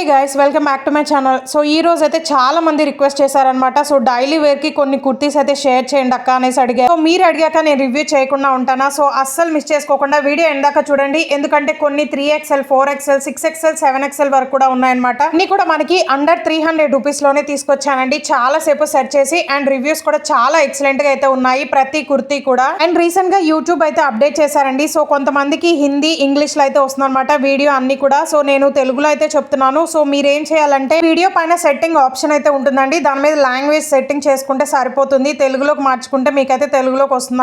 Hey guys welcome back to my channel so ఈ రోజు అయితే చాలా మంది రిక్వెస్ట్ చేశారనమాట సో డైలీ వేర్కి కొన్ని కుర్తీస్ అయితే షేర్ చేయండి అక్క అనేసి అడిగారు. సో మీరు అడిగాక నేను రివ్యూ చేయకుండా ఉంటానా? సో అస్సలు మిస్ చేసుకోకుండా వీడియో ఎందాక చూడండి. ఎందుకంటే కొన్ని three XL four XL six XL seven XL వరకు కూడా ఉన్నాయన్నమాట. అన్ని కూడా మనకి అండర్ త్రీ హండ్రెడ్ రూపీస్లోనే తీసుకొచ్చానండి. చాలా సేపు సెర్చ్ చేసి అండ్ రివ్యూస్ కూడా చాలా ఎక్సలెంట్గా అయితే ఉన్నాయి ప్రతి కుర్తీ కూడా. అండ్ రీసెంట్గా యూట్యూబ్ అయితే అప్డేట్ చేశారండి. సో కొంతమందికి హిందీ ఇంగ్లీష్లో అయితే వస్తుందన్నమాట వీడియో అన్ని కూడా. సో నేను తెలుగులో అయితే చెప్తున్నాను. సో మీరేం చేయాలంటే వీడియో పైన సెట్టింగ్ ఆప్షన్ అయితే ఉంటుందండి. దాని మీద లాంగ్వేజ్ సెట్టింగ్ చేసుకుంటే సరిపోతుంది. తెలుగులోకి మార్చుకుంటే మీకైతే తెలుగులోకి వస్తుంది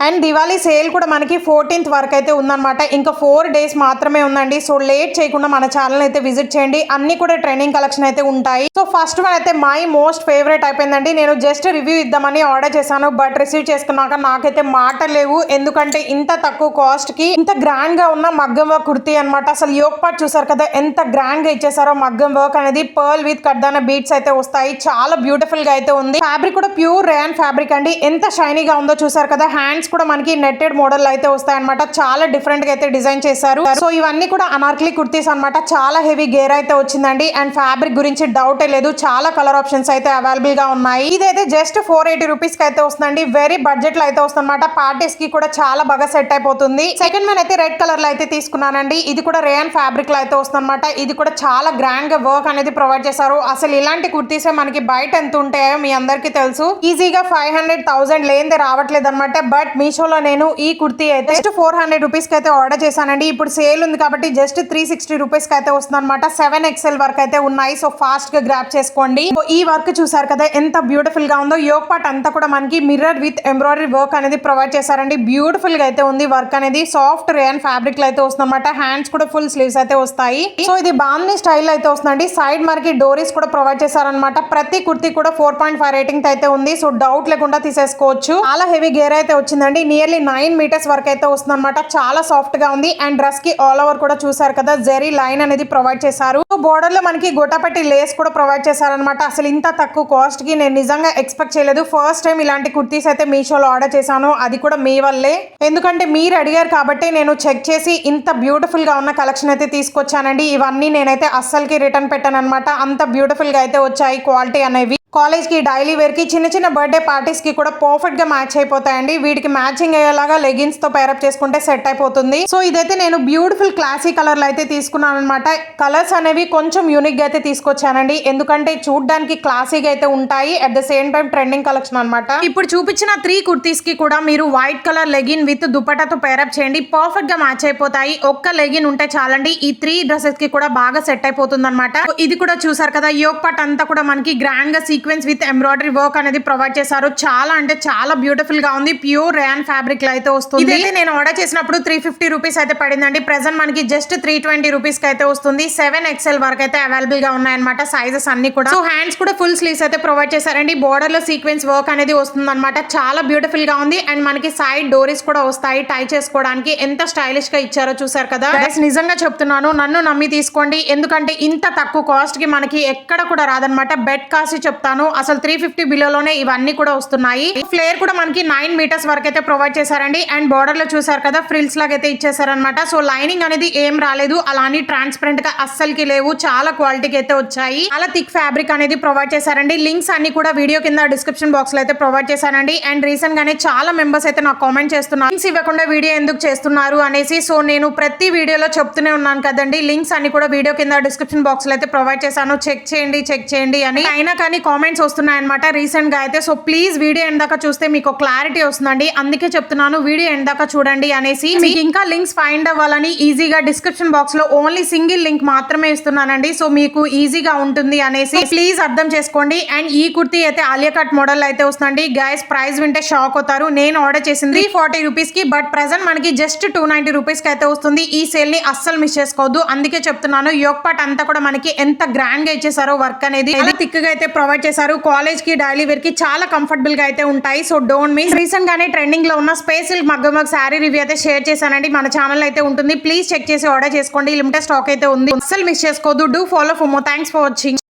అండ్ దివాళీ సేల్ కూడా మనకి ఫోర్టీన్త్ వరకు అయితే ఉందన్నమాట. ఇంకా ఫోర్ డేస్ మాత్రమే ఉందండి. సో లేట్ చేయకుండా మన ఛానల్ అయితే విజిట్ చేయండి. అన్ని కూడా ట్రెండింగ్ కలెక్షన్ అయితే ఉంటాయి. సో ఫస్ట్ వన్ అయితే మై మోస్ట్ ఫేవరెట్ అయిపోయిందండి. నేను జస్ట్ రివ్యూ ఇద్దామని ఆర్డర్ చేశాను. బట్ రిసీవ్ చేసుకున్నాక నాకైతే మాట లేవు. ఎందుకంటే ఇంత తక్కువ కాస్ట్కి ఇంత గ్రాండ్గా ఉన్న మగ్గం వర్క్ కుర్తీ అనమాట అసలు యోగ్ పార్ట్ చూసారు కదా? ఎంత గ్రాండ్గా ఇచ్చేసారో మగ్గం వర్క్ అనేది. పర్ల్ విత్ కడ్దాన బీట్స్ అయితే వస్తాయి. చాలా బ్యూటిఫుల్గా అయితే ఉంది. ఫ్యాబ్రిక్ కూడా ప్యూర్ రేన్ ఫ్యాబ్రిక్ అండి. ఎంత షైనీగా ఉందో చూసారు కదా? హ్యాండ్స్ కూడా మనకి నెట్టెడ్ మోడల్ అయితే వస్తాయన్నమాట. చాలా డిఫరెంట్గా అయితే డిజైన్ చేశారు. సో ఇవన్నీ కూడా అనార్కలి కుర్తీస్ అన్నమాట. చాలా హెవీ గేర్ అయితే వచ్చిందండి. అండ్ ఫ్యాబ్రిక్ గురించి డౌటే లేదు. చాలా కలర్ ఆప్షన్స్ అయితే అవైలబుల్గా ఉన్నాయి. ఇదైతే జస్ట్ ఫోర్ ఎయిటీ రూపీస్కి అయితే వస్తుందండి. వెరీ బడ్జెట్లో అయితే వస్తుందన్నమాట. పార్టీస్కి కూడా చాలా బాగా సెట్ అయిపోతుంది. సెకండ్ వన్ అయితే రెడ్ కలర్లో అయితే తీసుకున్నానండి. ఇది కూడా రేయన్ ఫ్యాబ్రిక్లో అయితే వస్తుందన్నమాట. ఇది కూడా చాలా గ్రాండ్గా వర్క్ అనేది ప్రొవైడ్ చేశారు. అసలు ఇలాంటి కుర్తీసే మనకి బయట ఎంత ఉంటాయో మీ అందరికీ తెలుసు. ఈజీగా ఫైవ్ హండ్రెడ్ థౌసండ్ లేనిదే రావట్లేదు అనమాట బట్ మీషోలో నేను ఈ కుర్తీ అయితే జస్ట్ ఫోర్ హండ్రెడ్ రూపీస్కి అయితే ఆర్డర్ చేశానండి. ఇప్పుడు సేల్ ఉంది కాబట్టి జస్ట్ త్రీ సిక్స్టీ రూపీస్కి అయితే వస్తుంది అనమాట సెవెన్ ఎక్స్ఎల్ వర్క్ అయితే ఉన్నాయి. సో ఫాస్ట్గా గ్రాప్ చేసుకోండి. సో ఈ వర్క్ చూసారు కదా ఎంత బ్యూటిఫుల్గా ఉందో. యోగ్ పార్ట్ అంతా కూడా మనకి మిర్రర్ విత్ ఎంబ్రాయిడరీ వర్క్ అనేది ప్రొవైడ్ చేశారండి. బ్యూటిఫుల్గా అయితే ఉంది వర్క్ అనేది. సాఫ్ట్ రేయన్ ఫ్యాబ్రిక్లో అయితే వస్తుంది అనమాట హ్యాండ్స్ కూడా ఫుల్ స్లీవ్స్ అయితే వస్తాయి. సో ఇది బాందీ స్టైల్ అయితే వస్తుందండి. సైడ్ మనకి డోరీస్ కూడా ప్రొవైడ్ చేశారనమాట ప్రతి కుర్తీ కూడా ఫోర్ పాయింట్ ఫైవ్ రేటింగ్ అయితే ఉంది. సో డౌట్ లేకుండా తీసేసుకోవచ్చు. చాలా హెవీ గేర్ అయితే వచ్చిందండి నియర్లీ నైన్ మీటర్స్ వరకు అయితే వస్తుంది అనమాట చాలా సాఫ్ట్గా ఉంది. అండ్ డ్రెస్కి ఆల్ ఓవర్ కూడా చూసారు కదా జెరీ లైన్ అనేది ప్రొవైడ్ చేశారు. బోర్డర్లో మనకి గొట్టపట్టి లేస్ కూడా ప్రొవైడ్ చేశారనమాట అసలు ఇంత తక్కువ కాస్ట్కి నేను నిజంగా ఎక్స్పెక్ట్ చేయలేదు. ఫస్ట్ టైం ఇలాంటి కుర్తీస్ అయితే మీషోలో ఆర్డర్ చేశాను. అది కూడా మీ వల్లే. ఎందుకంటే మీరు అడిగారు కాబట్టి నేను చెక్ చేసి ఇంత బ్యూటిఫుల్గా ఉన్న కలెక్షన్ అయితే తీసుకొచ్చానండి. ఇవన్నీ నేనైతే అస్సలకి రిటర్న్ పెట్టాను అనమాట అంత బ్యూటిఫుల్గా అయితే వచ్చాయి. క్వాలిటీ అనేవి. కాలేజ్కి డైలీ వేర్కి చిన్న చిన్న బర్త్డే పార్టీస్కి కూడా పర్ఫెక్ట్గా మ్యాచ్ అయిపోతాయండి. వీటికి మ్యాచింగ్ అయ్యేలాగా లెగిన్స్తో పేరప్ చేసుకుంటే సెట్ అయిపోతుంది. సో ఇదైతే నేను బ్యూటిఫుల్ క్లాసీ కలర్లో అయితే తీసుకున్నాను అనమాట కలర్స్ అనేవి కొంచెం యూనిక్గా అయితే తీసుకొచ్చానండి. ఎందుకంటే చూడడానికి క్లాసీగా అయితే ఉంటాయి. At the same time trending collection అనమాట ఇప్పుడు చూపించిన త్రీ కుర్తీస్కి కూడా మీరు వైట్ కలర్ లెగిన్ విత్ దుపటాతో పేరప్ చేయండి. పర్ఫెక్ట్గా మ్యాచ్ అయిపోతాయి. ఒక్క లెగిన్ ఉంటే చాలండి. ఈ త్రీ డ్రెస్సెస్కి కూడా బాగా సెట్ అయిపోతుంది అనమాట ఇది కూడా చూసారు కదా యోగ్ పాట్ అంతా కూడా మనకి గ్రాండ్గా సీక్వెన్స్ విత్ ఎంబ్రాయిడరీ వర్క్ అనేది ప్రొవైడ్ చేశారు. చాలా అంటే చాలా బ్యూటిఫుల్గా ఉంది. ప్యూర్ రేన్ ఫ్యాబ్రిక్లో అయితే వస్తుంది. ఇదైతే నేను ఆర్డర్ చేసినప్పుడు త్రీ ఫిఫ్టీ రూపీస్ అయితే పడిందండి. ప్రెసెంట్ మనకి జస్ట్ త్రీ ట్వంటీ రూపీస్కి అయితే వస్తుంది. సెవెన్ ఎక్స్ఎల్ వరకు అయితే అవైలబుల్గా ఉన్నాయన్నమాట సైజెస్ అన్ని కూడా. సో హ్యాండ్స్ కూడా ఫుల్ స్లీవ్స్ అయితే ప్రొవైడ్ చేశారండి. బోర్డర్లో సీక్వెన్స్ వర్క్ అనేది వస్తుంది అనమాట చాలా బ్యూటిఫుల్గా ఉంది. అండ్ మనకి సైడ్ డోరీస్ కూడా వస్తాయి టై చేసుకోవడానికి. ఎంత స్టైలిష్గా ఇచ్చారో చూసారు కదా? నిజంగా చెప్తున్నాను. నన్ను నమ్మి తీసుకోండి. ఎందుకంటే ఇంత తక్కువ కాస్ట్కి మనకి ఎక్కడ కూడా రాదనమాట బెడ్ కాస్ట్ చెప్తాను. అసలు త్రీ ఫిఫ్టీ బిలోలోనే ఇవన్నీ కూడా వస్తున్నాయి. ఫ్లేర్ కూడా మనకి నైన్ మీటర్స్ వరకు అయితే ప్రొవైడ్ చేశారండి. అండ్ బార్డర్లో చూసారు కదా ఫ్రిల్స్ లాగా అయితే ఇచ్చేసారనమాట సో లైనింగ్ అనేది ఏం రాలేదు. అలానే ట్రాన్స్పరెంట్గా అస్సలకి లేవు. చాలా క్వాలిటీకి అయితే వచ్చాయి. చాలా థిక్ ఫ్యాబ్రిక్ అనేది ప్రొవైడ్ చేశారండి. లింక్స్ అన్ని కూడా వీడియో కింద డిస్క్రిప్షన్ బాక్స్లో అయితే ప్రొవైడ్ చేశానండి. అండ్ రీసెంట్ గానే చాలా మెంబర్స్ అయితే నాకు కామెంట్ చేస్తున్నారు. లింక్స్ ఇవ్వకుండా వీడియో ఎందుకు చేస్తున్నారు అనేసి. సో నేను ప్రతి వీడియోలో చెప్తూనే ఉన్నాను కదండి. లింక్స్ అన్ని కూడా వీడియో కింద డిస్క్రిప్షన్ బాక్స్లో అయితే ప్రొవైడ్ చేశాను. చెక్ చేయండి చెక్ చేయండి అని. అయినా కానీ కామెంట్స్ వస్తున్నాయన్నమాట. రీసెంట్గా అయితే సో ప్లీజ్ వీడియో ఎండ్ దాకా చూస్తే మీకు క్లారిటీ వస్తుందండి. అందుకే చెప్తున్నాను వీడియో ఎండ్ దాకా చూడండి అనేసి మీకు ఇంకా లింక్స్ ఫైండ్ అవ్వాలని ఈజీగా డిస్క్రిప్షన్ బాక్స్లో ఓన్లీ సింగిల్ లింక్ మాత్రమే ఇస్తున్నానండి. సో మీకు ఈజీగా ఉంటుంది అనేసి ప్లీజ్ అర్థం చేసుకోండి. అండ్ ఈ కుర్తీ అయితే ఆలియా కట్ మోడల్ అయితే వస్తుందండి. గైస్ ప్రైస్ వింటే షాక్ అవుతారు. నేను ఆర్డర్ చేసింది త్రీ ఫార్టీ రూపీస్కి బట్ ప్రెసెంట్ మనకి జస్ట్ టూ నైన్టీ రూపీస్కి అయితే వస్తుంది. ఈ సేల్ని అస్సలు మిస్ చేసుకోవద్దు. అందుకే చెప్తున్నాను యోగ్ పాట్ అంతా కూడా మనకి ఎంత గ్రాండ్గా ఇచ్చేసారో వర్క్ అనేది. థిక్గా అయితే ప్రొవైడ్ చేశారు. కాలేజ్కి డైలీ వేర్కి చాలా కంఫర్టబుల్గా అయితే ఉంటాయి. So don't miss. రీసెంట్ గానే ట్రెండింగ్లో ఉన్న స్పేస్ సిల్క్ మగ్గ మగ్ శారీ రివ్యూ అయితే షేర్ చేశానండి. మన ఛానల్ అయితే ఉంటుంది. ప్లీజ్ చెక్ చేసి ఆర్డర్ చేసుకోండి. లిమిటెడ్ స్టాక్ అయితే ఉంది. అస్సలు మిస్ చేసుకోవద్దు. Do follow fomo thanks for watching.